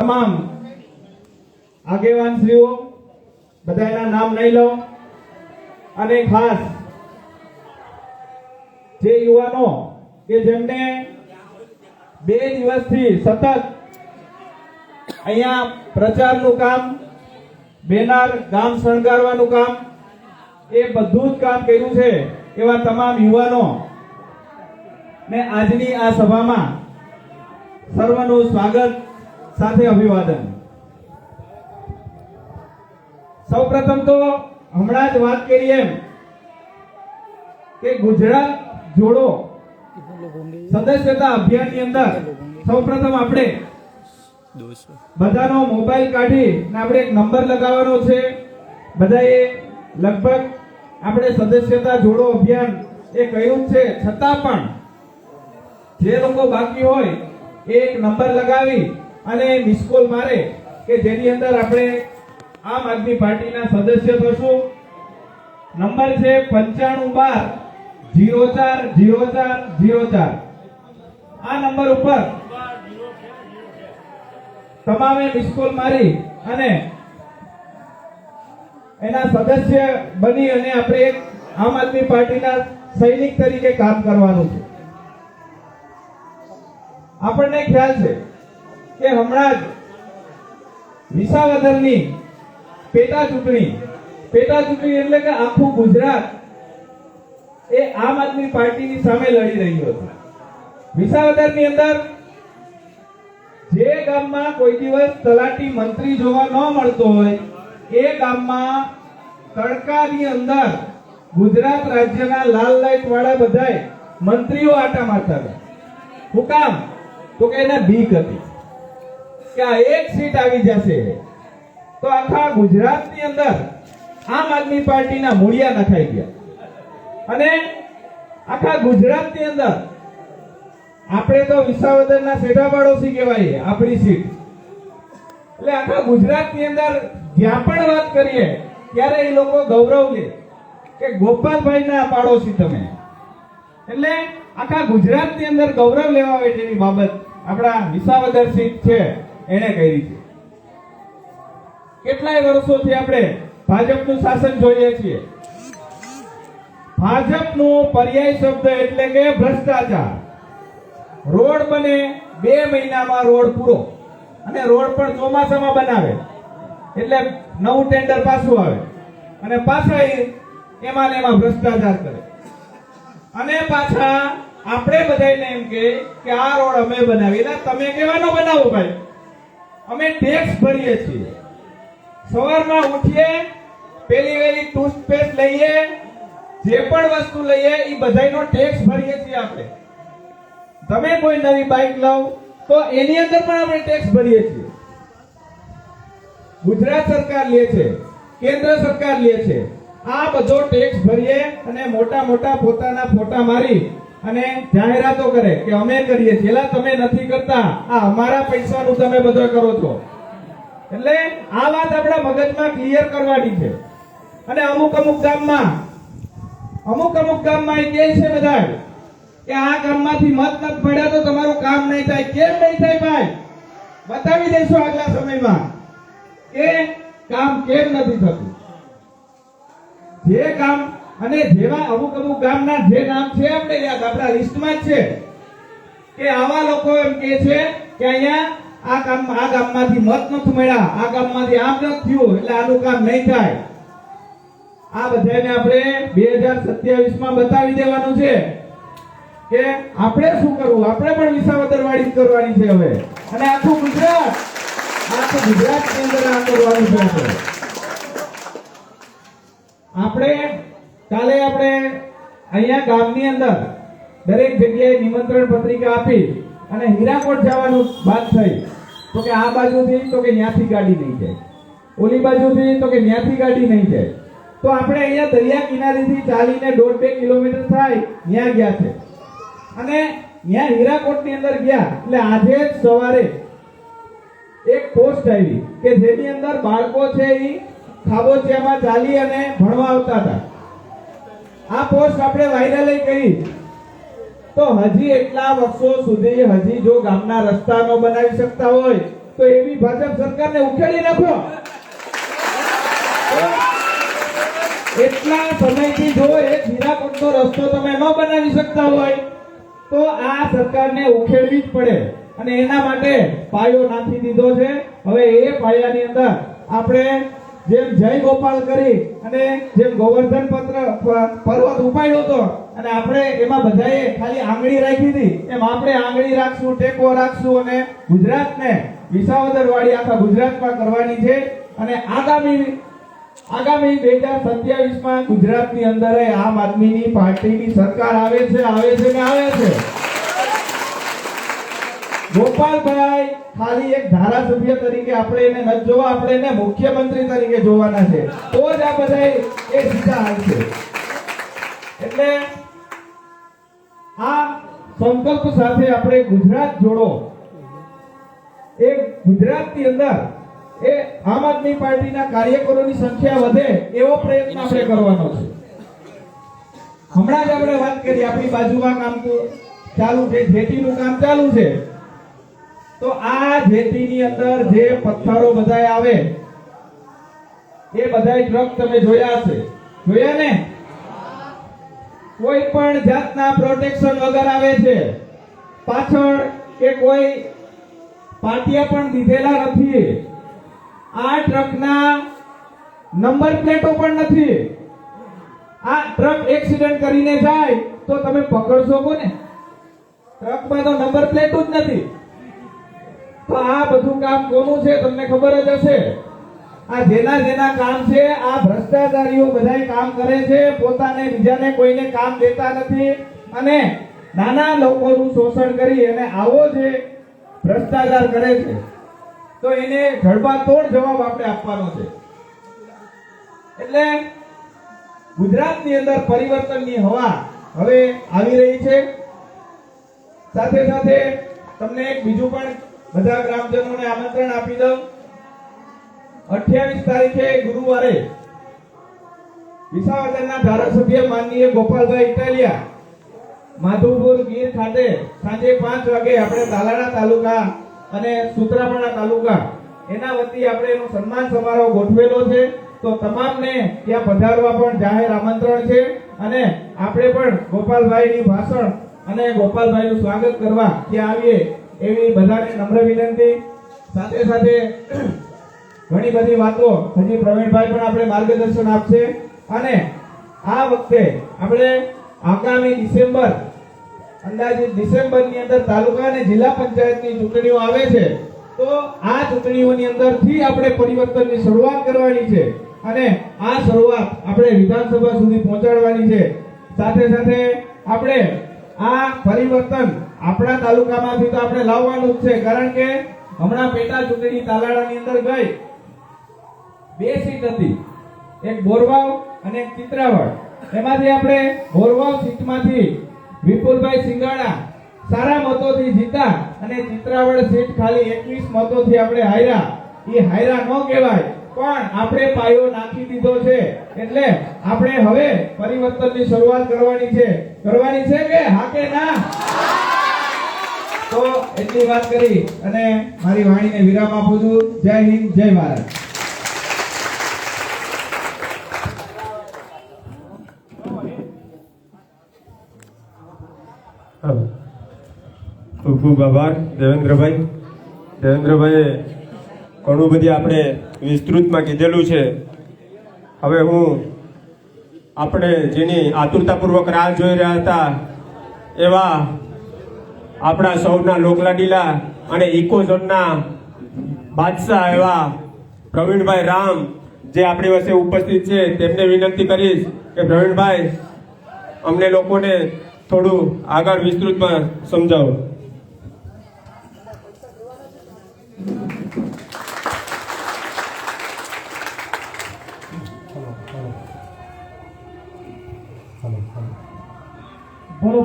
તમામ આગેવાન શ્રીઓ બધાના નામ નહીં લો. અને ખાસ જે યુવાનો કે જેમને બે દિવસથી સતત અહીંયા પ્રચારનું કામ, બેનાર ગામ શણગારવાનું કામ, એ બધું જ કામ કર્યું છે એવા તમામ યુવાનો ને આજની આ સભામાં સર્વનું સ્વાગત સાથે અભિવાદન. સૌપ્રથમ તો હમણાં જ વાત કરી એમ કે ગુજરાત જોડો. સદસ્યતા અભિયાનની અંદર સૌપ્રથમ આપણે બધાનો મોબાઈલ કાઢી ને આપણે એક નંબર લગાવવાનો છે. બધાએ લગભગ આપણે સદસ્યતા જોડો અભિયાન એ કહ્યું છે. છતાં પણ જે લોકો બાકી હોય એ એક નંબર લગાવી અને મિસકોલ મારે કે જેની અંદર આપણે આમ આદમી પાર્ટીના સદસ્ય થશું. નંબર છે પંચાણું બાર, જીરો ચાર જીરો ચાર જીરો ચાર. આ નંબર ઉપર તમામે મિસકોલ મારી અને એના સદસ્ય બની અને આપણે એક આમ આદમી પાર્ટીના સૈનિક તરીકે કામ કરવાનું છે. આપણને ખ્યાલ છે કે હમણાં જ વિસાવદરની પેટા ચૂંટણી પેટા ચૂંટણી એટલે કે આખું ગુજરાત એ આમ આદમી પાર્ટીની સામે લડી રહ્યું હતું. વિસાવદરની અંદર જે ગામમાં કોઈ દિવસ તલાટી મંત્રી જોવા ન મળતો હોય, એ ગામમાં તડકાની અંદર ગુજરાત રાજ્યના લાલ લાઈટ વાળા બધાય મંત્રીઓ આટા મારતા હતા. હું કામ? તો કે એને બીક હતી. એક સીટ આવી જશે. તો આખા ગુજરાતની અંદર આમ આદમી પાર્ટીના મૂળિયા નખાઈ ગયા. અને આખા ગુજરાતની અંદર આપણે તો વિસાવદરના સેઠા પાડોશી કહેવાય, આપણી સીટ. એટલે આખા ગુજરાતની અંદર જ્યાં પણ વાત કરીએ, ત્યારે એ લોકો ગૌરવ લે કે ગોપાલભાઈના પાડોશી તમે. એટલે આખા ગુજરાતની અંદર ગૌરવ લેવા માટેની બાબત આપણા વિસાવદર સીટ છે. એને કરી છે કેટલાય વર્ષોથી આપણે ભાજપનું શાસન જોઈએ છીએ. ભાજપનો પર્યાય શબ્દ એટલે કે ભ્રષ્ટાચાર. રોડ બને બે મહિનામાં રોડ પૂરો અને રોડ પણ ચોમાસામાં બનાવે. એટલે નવું ટેન્ડર પાછું આવે અને પાછા એમાં ને એમાં ભ્રષ્ટાચાર કરે. અને પાછા આપણે બધાને એમ કે આ રોડ અમે બનાવી એટલે તમે કેવાનો બનાવો ભાઈ. અમે ટેક્સ ભરીએ છીએ. સવારમાં ઉઠીએ, પેલી વેલી ટૂથપેસ્ટ લઈએ, જે પણ વસ્તુ લઈએ એ બધાયનો ટેક્સ ભરીએ છીએ આપણે. તમે કોઈ નવી બાઇક લાવ, તો એની અંદર પણ આપણે ટેક્સ ભરીએ છીએ. ગુજરાત સરકાર લે છે, કેન્દ્ર સરકાર લે છે. આ બધો ટેક્સ ભરીએ અને મોટા મોટા પોતાના ફોટા મારી અને જાહેરાતો કરે કે અમે કરીએ છીએ તમે નથી કરતા. આ અમારા પૈસાનું તમે બધા કરો છો. એટલે આ વાત આપણા મગજમાં ક્લિયર કરવાની છે. અને અમુક અમુક ગામમાં, અમુક અમુક ગામમાં એ કહે છે બધા કે આ ગામમાંથી મત નથી પડ્યા તો તમારું કામ નહીં થાય. કેમ નહીં થાય ભાઈ? બતાવી દઈશું આગલા સમયમાં કે કામ કેમ નથી થતું. જે કામ અને જેવા અમુક અમુક ગામના જે નામ છે આપણે આપણા લિસ્ટમાં છે. કે આવા લોકો એમ કે છે કે અહીંયા આ કામ આ ગામમાંથી મત નથી મળ્યા, આ ગામમાંથી આમ નથી થયું, એટલે આનું કામ નહીં થાય. આ બધાને આપણે બે હજાર સત્યાવીસમાં બતાવી દેવાનું છે કે આપણે શું કરવું? આપણે પણ વિસાવદર વાળી કરવાની છે હવે. અને આખું ગુજરાત આખું ગુજરાત અંદર આ કરવાનું છે આપણે કાલે આપણે અહીંયા ગામની અંદર દરેક જગ્યાએ નિમંત્રણ પત્રિકા આપી અને હીરાકોટ જવાનું વાત થઈ, તો કે આ બાજુથી, તો કે ત્યાંથી ગાડી નહીં જાય. ઓલી બાજુથી, તો કે ત્યાંથી ગાડી નહીં જાય. તો આપણે અહીંયા દરિયા કિનારેથી ચાલીને દોઢ બે કિલોમીટર થાય, ત્યાં ગયા છે. અને ત્યાં હીરાકોટની અંદર ગયા, એટલે આજે જ સવારે એક પોસ્ટ આવી કે જેની અંદર બાળકો છે એ ખાબોચિયામાં ચાલી અને ભણવા આવતા હતા. આ પોસ્ટ આપણે વાયરલ કરી. તો હજી એટલા વર્ષો સુધી હજી જો ગામના રસ્તા ન બનાવી શકતા હોય, તો એવી ભાજપ સરકારને ઉકેલી નાખો. એટલા સમયથી જો એક હીરાકોટનો રસ્તો તમે ન બનાવી શકતા હોય, તો આ સરકારને ઉખેડવી જ પડે. અને એના માટે પાયો નાખી દીધો છે. હવે એ પાયાની અંદર આપણે જેમ જય ગોપાલ કરી અને જેમ ગોવર્ધન પત્ર પર્વત ઉપાડ્યો હતો અને આપણે એમાં બધાએ ખાલી આંગળી રાખી હતી. એમ આપણે આંગળી રાખશું, ટેકો રાખશું અને ગુજરાતને વિસાવદર વાળી આખા ગુજરાતમાં કરવાની છે. અને આગામી આગામી બે હજાર સત્યાવીસમાં ગુજરાતની અંદર આમ આદમીની પાર્ટીની સરકાર આવે છે આવે છે ને આવે છે. ગોપાલભાઈ, ખાલી એક ધારાસભ્ય તરીકે આપણે એને ન જોવા, આપણે એને મુખ્યમંત્રી તરીકે જોવાના છે. તો જ આ બધા એ સીધા હાલશે એટલે આ સંકલ્પ સાથે આપણે ગુજરાત જોડો. એ ગુજરાતની અંદર એ આમ આદમી પાર્ટીના કાર્યકરોની સંખ્યા વધે એવો પ્રયત્ન આપણે કરવાનો છે. હમણાં જ આપણે વાત કરી, આપણી બાજુમાં કામ ચાલુ છે ખેતીનું કામ ચાલુ છે. તો આ જેટીની અંદર જે પથ્થરો બધાય આવે, એ બધાય ટ્રક તમે જોયા હશે જોયા ને? કોઈ પણ જાતના પ્રોટેક્શન વગર આવે છે. પાછળ કે કોઈ પાટિયા પણ દીધેલા નથી. આ ટ્રકના નંબર પ્લેટો પણ નથી. આ ટ્રક એક્સિડન્ટ કરીને જાય તો તમે પકડશો કોને? ટ્રકમાં તો નંબર પ્લેટો જ નથી. તો આ બધું કામ કોનું છે? તમને ખબર જ હશે. આ જેના જેના કામ છે, આ ભ્રષ્ટાચારીઓ બધાય કામ કરે છે, પોતાને બીજાને કોઈને કામ દેતા નથી. અને નાના લોકોનું શોષણ કરી અને આવો જે ભ્રષ્ટાચાર કરે છે, તો એને જડબાતોડ જવાબ આપણે આપવાનો છે. એટલે ગુજરાતની અંદર પરિવર્તનની હવા હવે આવી રહી છે. સાથે સાથે તમને એક બીજું પણ બધા ગ્રામજનોને આમંત્રણ આપી દઉં. અઠ્યાવીસ તારીખે ગુરુવારે વિસાવદરના ધારાસભ્ય માનનીય ગોપાલભાઈ ઇટાલિયા માધુપુર ગીર ખાતે સાંજે પાંચ વાગે આપણે તાલાડા તાલુકા અને સુત્રાપાડા તાલુકા એના વતી આપણે એનો સન્માન સમારોહ ગોઠવેલો છે. તો તમામને ત્યાં પધારવા પણ જાહેર આમંત્રણ છે અને આપણે પણ ગોપાલભાઈની ભાષણ અને ગોપાલભાઈનું સ્વાગત કરવા ત્યાં આવીએ. એવી બધાને નમ્ર વિનંતી. સાથે સાથે ઘણી બધી વાતો હજી પ્રવીણભાઈ પણ આપણે માર્ગદર્શન આપશે. અને આ વખતે આપણે આગામી ડિસેમ્બર, અંદાજિત ડિસેમ્બરની અંદર તાલુકા અને જિલ્લા પંચાયતની ચૂંટણીઓ આવે છે, તો આ ચૂંટણીઓની અંદરથી આપણે પરિવર્તનની શરૂઆત કરવાની છે. અને આ શરૂઆત આપણે વિધાનસભા સુધી પહોંચાડવાની છે. સાથે સાથે આપણે આ પરિવર્તન આપણા તાલુકામાંથી તો આપણે લાવવાનું જ છે, કારણ કે હમણાં પેટા ચૂંટણી તાલાળાની અંદર ગઈ. બે સીટ હતી. એક બોરવાવ અને એક ચિત્રાવડ એમાંથી આપણે બોરવાવ સીટમાંથી વિપુલભાઈ સિંગાડા સારા મતોથી જીતા અને ચિત્રાવડ સીટ ખાલી 21 મતોથી આપણે હાર્યા. એ હાર્યા ન કહેવાય, પણ આપણે પાયો નાખી દીધો છે. એટલે આપણે હવે પરિવર્તનની શરૂઆત કરવાની છે. કરવાની છે કે હા કે ના? તો એટલી વાત કરી અને મારી વાણીને વિરામ આપું છું. જય હિન્દ, જય ભારત. ખૂબ ખૂબ આભાર, દેવેન્દ્રભાઈ. દેવેન્દ્રભાઈએ ઘણું બધી આપણે વિસ્તૃતમાં કીધેલું છે. હવે હું આપણે જેની આતુરતાપૂર્વક રાહ જોઈ રહ્યા હતા એવા આપણા સૌના લોકલાડીલા અને ઇકોઝોનના બાદશાહ એવા પ્રવીણભાઈ રામ જે આપણી વચ્ચે ઉપસ્થિત છે તેમને વિનંતી કરીશ કે પ્રવીણભાઈ અમને લોકોને થોડું આગળ વિસ્તૃતમાં સમજાવો. બોલો.